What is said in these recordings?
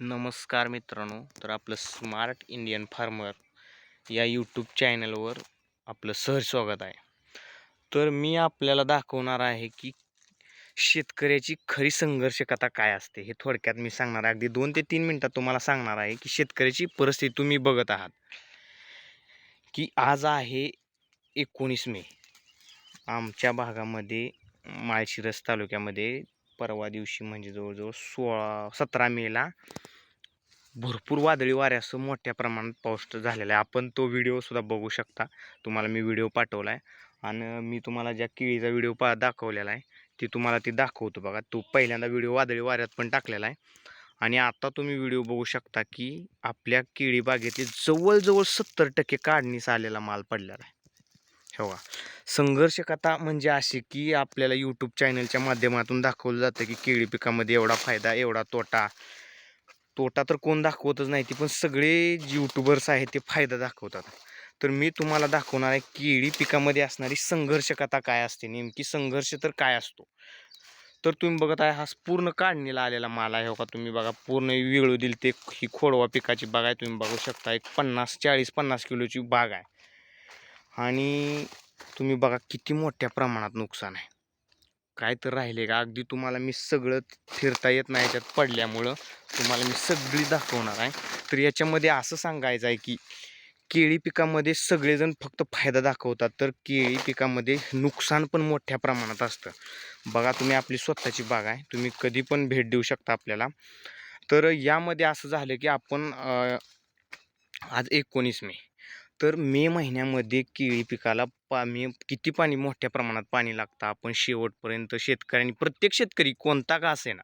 नमस्कार मित्रांनो तर आपलं स्मार्ट इंडियन फार्मर या यूट्यूब चॅनलवर आपलं सहज स्वागत आहे. तर मी आपल्याला दाखवणार आहे की शेतकऱ्याची खरी संघर्ष कथा काय असते हे थोडक्यात मी सांगणार आहे. अगदी दोन ते तीन मिनटात तुम्हाला सांगणार आहे की शेतकऱ्याची परिस्थिती तुम्ही बघत आहात. की आज आहे एकोणीस मे. आमच्या भागामध्ये माळशिरस तालुक्यामध्ये परवा दिवशी म्हणजे जवळजवळ सोळा सतरा मेला भरपूर वादळी वाऱ्यासह मोठ्या प्रमाणात पाऊस झालेला आहे. आपण तो व्हिडिओसुद्धा बघू शकता. तुम्हाला मी व्हिडिओ पाठवला आहे आणि मी तुम्हाला ज्या केळीचा व्हिडिओ पा दाखवलेला आहे ती तुम्हाला ती दाखवतो बघा. तो पहिल्यांदा व्हिडिओ वादळी वाऱ्यात पण टाकलेला आहे. आणि आता तुम्ही व्हिडिओ बघू शकता की आपल्या केळीबागेतील जवळजवळ सत्तर टक्के काढणीस आलेला माल पडलेला आहे. हो संघर्ष कथा म्हणजे अशी की आपल्याला यूट्यूब चॅनलच्या माध्यमातून दाखवलं जातं की केळी पिकामध्ये एवढा फायदा एवढा तोटा. तोटा तर कोण दाखवतच नाही ती पण सगळे यूट्यूबर्स आहेत ते फायदा दाखवतात. तर मी तुम्हाला दाखवणार आहे केळी पिकामध्ये असणारी संघर्ष कथा काय असते नेमकी संघर्ष तर काय असतो? तर तुम्ही बघत आहे हा पूर्ण काढणीला आलेला माल आहे हो का? तुम्ही बघा पूर्ण वेळू दिली ते ही खोडवा पिकाची बाग आहे तुम्ही बघू शकता एक पन्नास चाळीस पन्नास किलोची बाग आहे. आणि तुम्ही बघा किती मोठ्या प्रमाणात नुकसान आहे. काय तर राहिले का? अगदी तुम्हाला मी सगळं फिरता येत नाही याच्यात पडल्यामुळं तुम्हाला मी सगळी दाखवणार आहे. तर याच्यामध्ये असं सांगायचं आहे की केळी पिकामध्ये सगळेजण फक्त फायदा दाखवतात तर केळी पिकामध्ये नुकसान पण मोठ्या प्रमाणात असतं. बघा तुम्ही आपली स्वतःची बाग आहे तुम्ही कधी पण भेट देऊ शकता आपल्याला. तर यामध्ये असं झालं की आपण आज एकोणीस मे तर मे महिन्यामध्ये केळी पिकाला पा मे किती पाणी मोठ्या प्रमाणात पाणी लागतं? आपण शेवटपर्यंत शेतकऱ्यांनी प्रत्येक शेतकरी कोणता का असेना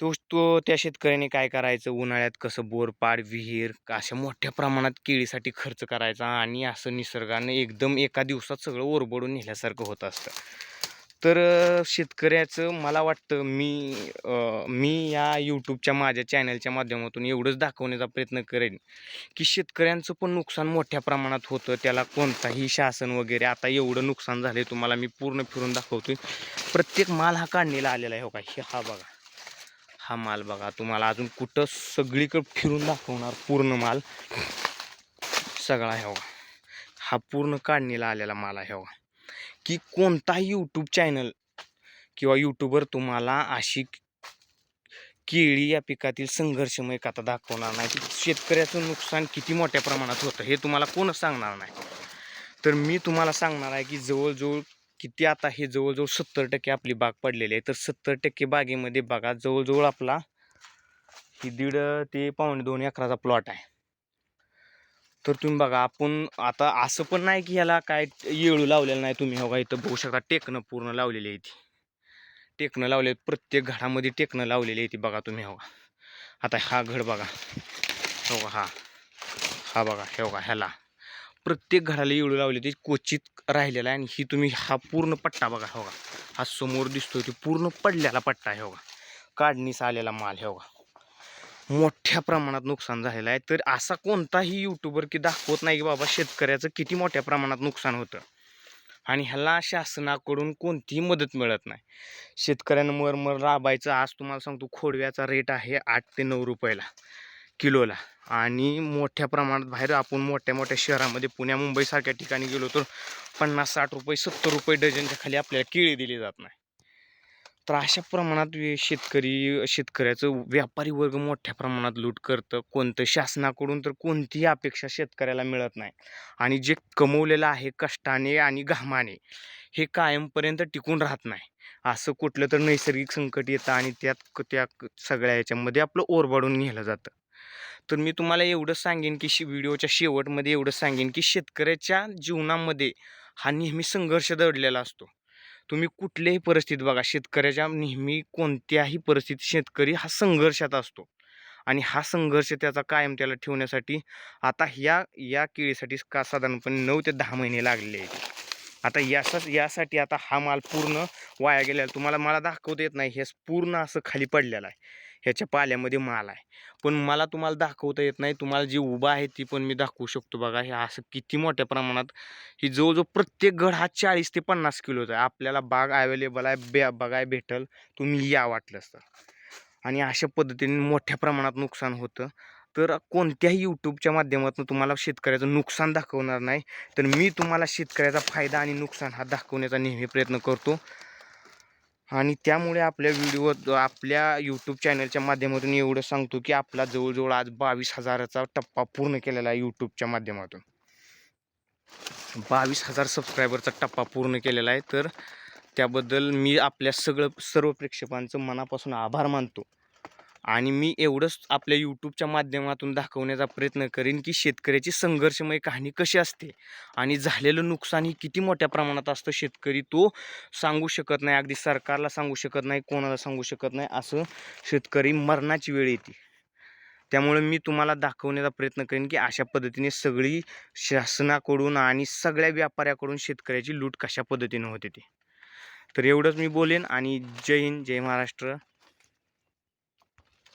तो तो त्या शेतकऱ्याने काय करायचं? उन्हाळ्यात कसं बोरपाड विहीर अशा मोठ्या प्रमाणात केळीसाठी खर्च करायचा आणि असं निसर्गाने एकदम एका दिवसात सगळं ओरबडून नेल्यासारखं होत असतं. तर शेतकऱ्याचं मला वाटतं मी मी या यूट्यूबच्या माझ्या चॅनलच्या माध्यमातून एवढंच दाखवण्याचा प्रयत्न करेन की शेतकऱ्यांचं पण नुकसान मोठ्या प्रमाणात होतं. त्याला कोणताही शासन वगैरे आता एवढं नुकसान झालं तुम्हाला मी पूर्ण फिरून दाखवतो प्रत्येक माल हा काढणीला आलेला आहे हो का? हे हा बघा. हा माल बघा. तुम्हाला अजून कुठं सगळीकडे फिरून दाखवणार पूर्ण माल. सगळा आहे हो बघा हा पूर्ण काढणीला आलेला माल आहे हो की कोणताही यूट्यूब चॅनल किंवा यूट्यूबर तुम्हाला अशी केळी या पिकातील संघर्षमय कथा दाखवणार नाही. शेतकऱ्याचं नुकसान किती मोठ्या प्रमाणात होतं हे तुम्हाला कोणच सांगणार नाही. तर मी तुम्हाला सांगणार आहे की जवळजवळ किती आता हे जवळजवळ सत्तर टक्के आपली बाग पडलेली आहे. तर सत्तर टक्के बागेमध्ये बघा जवळजवळ आपला ही दीड ते पावणे दोन एकराचा प्लॉट आहे. तर तुम्ही बघा आपण आता असं पण नाही की ह्याला काय येळू लावलेलं नाही तुम्ही. हो बघा इथं बघू शकता टेकणं पूर्ण लावलेली आहे ती टेकणं लावले प्रत्येक घडामध्ये टेकणं लावलेली आहे ती बघा तुम्ही हो आता हा घड बघा. हो हा. हा बघा हे बघा ह्याला. प्रत्येक घराला येळू लावली ती क्वचित राहिलेला आहे आणि ही तुम्ही हा पूर्ण पट्टा बघा हो हा समोर दिसतोय ती पूर्ण पडलेला पट्टा आहे हो काढणीस आलेला माल हे बघा हो मोठ्या प्रमाणात नुकसान झालेलं आहे. तर असा कोणताही यूट्यूबर की दाखवत नाही की बाबा शेतकऱ्याचं किती मोठ्या प्रमाणात नुकसान होतं. आणि ह्याला शासनाकडून कोणतीही मदत मिळत नाही. शेतकऱ्यांवर मर राबायचं. आज तुम्हाला सांगतो खोडव्याचा रेट आहे आठ ते नऊ रुपयाला किलोला. आणि मोठ्या प्रमाणात बाहेर आपण मोठ्या मोठ्या शहरामध्ये पुण्या मुंबईसारख्या ठिकाणी गेलो तर पन्नास साठ रुपये सत्तर रुपये डझनच्या खाली आपल्याला केळी दिली जात नाही. तर अशा प्रमाणात शेतकरी शेतकऱ्याचं व्यापारी वर्ग मोठ्या प्रमाणात लूट करतं. कोणतं शासनाकडून तर कोणतीही अपेक्षा शेतकऱ्याला मिळत नाही. आणि जे कमवलेलं आहे कष्टाने आणि घामाने हे कायमपर्यंत टिकून राहत नाही. असं कुठलं तर नैसर्गिक संकट येतं आणि त्यात त्या सगळ्या याच्यामध्ये आपलं ओरबाडून नेलं जातं. तर मी तुम्हाला एवढं सांगेन की शे व्हिडिओच्या शेवटमध्ये एवढं सांगेन की शेतकऱ्याच्या जीवनामध्ये हा नेहमी संघर्ष दडलेला असतो. तुम्ही कुठल्याही परिस्थितीत बघा शेतकऱ्याच्या नेहमी कोणत्याही परिस्थितीत शेतकरी हा संघर्षात असतो. आणि हा संघर्ष त्याचा कायम त्याला ठेवण्यासाठी आता ह्या या केळीसाठी का साधारणपणे नऊ ते दहा महिने लागलेले आहेत. आता याचाच यासाठी आता हा माल पूर्ण वाया गेलेला तुम्हाला मला दाखवता येत नाही. हे पूर्ण असं खाली पडलेलं आहे. ह्याच्या पाल्यामध्ये माल आहे. पण मला तुम्हाला दाखवता येत नाही. तुम्हाला जी उभा आहे ती पण मी दाखवू शकतो बघा. हे असं किती मोठ्या प्रमाणात ही जवळजवळ प्रत्येक गड हा चाळीस ते पन्नास किलोचा आहे आपल्याला बाग अवेलेबल आहे बे बघाय भेटल तुम्ही या वाटलं तर. आणि अशा पद्धतीने मोठ्या प्रमाणात नुकसान होतं. तर कोणत्याही यूट्यूबच्या माध्यमातून तुम्हाला शेतकऱ्याचं नुकसान दाखवणार नाही. तर मी तुम्हाला शेतकऱ्याचा फायदा आणि नुकसान हा दाखवण्याचा नेहमी प्रयत्न करतो. आणि त्यामुळे आपल्या व्हिडिओ आपल्या यूट्यूब चॅनलच्या माध्यमातून एवढं सांगतो की आपला जवळजवळ आज बावीस हजाराचा टप्पा पूर्ण केलेला आहे यूट्यूबच्या माध्यमातून. बावीस हजार सबस्क्रायबरचा टप्पा पूर्ण केलेला आहे. तर त्याबद्दल मी आपल्या सगळं सर्व प्रेक्षकांचं मनापासून आभार मानतो. आणि मी एवढंच आपल्या यूट्यूबच्या माध्यमातून दाखवण्याचा प्रयत्न करीन की शेतकऱ्याची संघर्षमय कहाणी कशी असते आणि झालेलं नुकसान ही किती मोठ्या प्रमाणात असतं शेतकरी तो सांगू शकत नाही अगदी सरकारला सांगू शकत नाही कोणाला सांगू शकत नाही असं शेतकरी मरणाची वेळ येते. त्यामुळे मी तुम्हाला दाखवण्याचा प्रयत्न करेन की अशा पद्धतीने सगळी शासनाकडून आणि सगळ्या व्यापाऱ्याकडून शेतकऱ्याची लूट कशा पद्धतीने होते ती. तर एवढंच मी बोलेन आणि जय हिंद जय महाराष्ट्र.